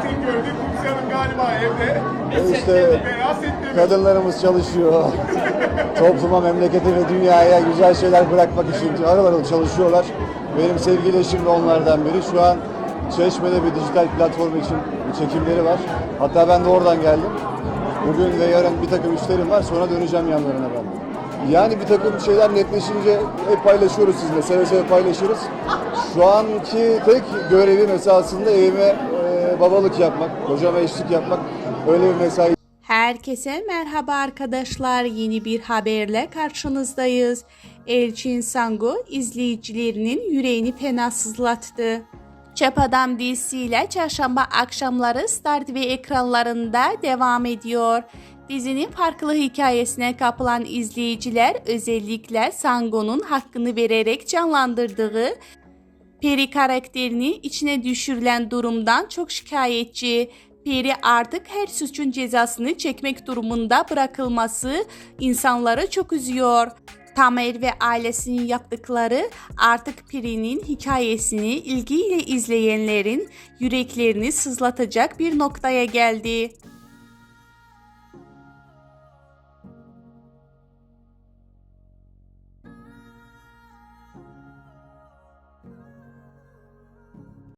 tek gördük. Kumsi Hanım galiba evde. İşte Beyaz sette mi? kadınlarımız çalışıyor. Topluma, memlekete ve dünyaya güzel şeyler bırakmak için harıl çalışıyorlar. Benim sevgili eşim de onlardan biri. Şu an Çeşme'de bir dijital platform için çekimleri var. Hatta ben de oradan geldim. Bugün ve yarın bir takım işlerim var. Sonra döneceğim yanlarına ben. Yani bir takım şeyler netleşince hep paylaşıyoruz sizinle. Seve seve paylaşırız. Şu anki tek görevim esasında evime e, babalık yapmak, kocama eşlik yapmak. Öyle bir mesai Herkese merhaba arkadaşlar. Yeni bir haberle karşınızdayız. Elçin Sangu izleyicilerinin yüreğini fena sızlattı. Çöp Adam dizisiyle çarşamba akşamları Star TV ekranlarında devam ediyor. Dizinin farklı hikayesine kapılan izleyiciler özellikle Sango'nun hakkını vererek canlandırdığı Peri karakterini içine düşürülen durumdan çok şikayetçi. Peri artık her suçun cezasını çekmek durumunda bırakılması insanları çok üzüyor. Tamer ve ailesinin yaptıkları artık Peri'nin hikayesini ilgiyle izleyenlerin yüreklerini sızlatacak bir noktaya geldi.